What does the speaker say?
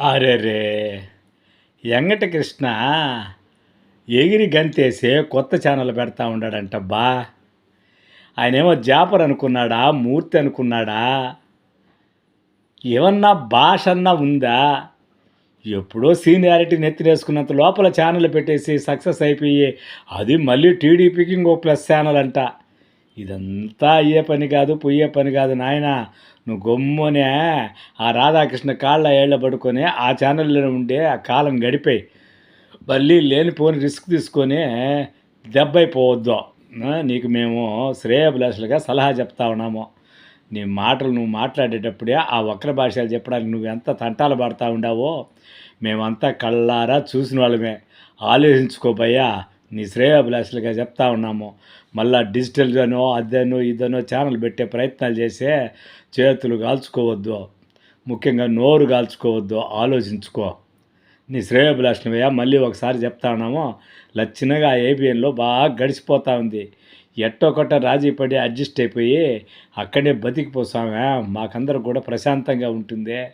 అరెరే! ఎంగట కృష్ణ ఎగిరి గంతేసే కొత్త ఛానల్ పెడతా ఉన్నాడంట బా. ఆయనేమో జాపర్ అనుకున్నాడా మూర్తి అనుకున్నాడా? ఏమన్నా భాష అన్నా ఉందా? ఎప్పుడో సీనియారిటీ నెత్తినేసుకున్నంత లోపల ఛానల్ పెట్టేసి సక్సెస్ అయిపోయి అది మళ్ళీ టీడీపీకి ఇంకో ప్లస్ ఛానల్ అంట. ఇదంతా అయ్యే పని కాదు పోయే పని కాదు నాయన. నువ్వు గమ్మునే ఆ రాధాకృష్ణ కాళ్ళ ఏళ్ళ పడుకొని ఆ ఛానల్లో ఉండే ఆ కాలం గడిపాయి. మళ్ళీ లేనిపోని రిస్క్ తీసుకొని దెబ్బైపోవద్దు నీకు మేము శ్రేయభిలాషులుగా సలహా చెప్తా ఉన్నాము. నీ మాటలు నువ్వు మాట్లాడేటప్పుడే ఆ వక్ర భాషలు చెప్పడానికి నువ్వు ఎంత తంటాలు పడతా ఉండావో మేమంతా కళ్ళారా చూసిన వాళ్ళమే. ఆలోచించుకోబోయా నీ శ్రేయాభిలాషులుగా చెప్తా ఉన్నాము. మళ్ళా డిజిటల్గానో అదనో ఇదనో ఛానల్ పెట్టే ప్రయత్నాలు చేసే చేతులు కాల్చుకోవద్దు. ముఖ్యంగా నోరు కాల్చుకోవద్దు. ఆలోచించుకో. నీ శ్రేయోభిలాషణమయ్యా మళ్ళీ ఒకసారి చెప్తా ఉన్నాము. లచ్చినగా ఏబిఎన్లో బాగా గడిచిపోతా ఉంది. ఎట్టో కొట్ట రాజీ పడి అడ్జస్ట్ అయిపోయి అక్కడే బతికిపోసామే మాకందరూ కూడా ప్రశాంతంగా ఉంటుంది.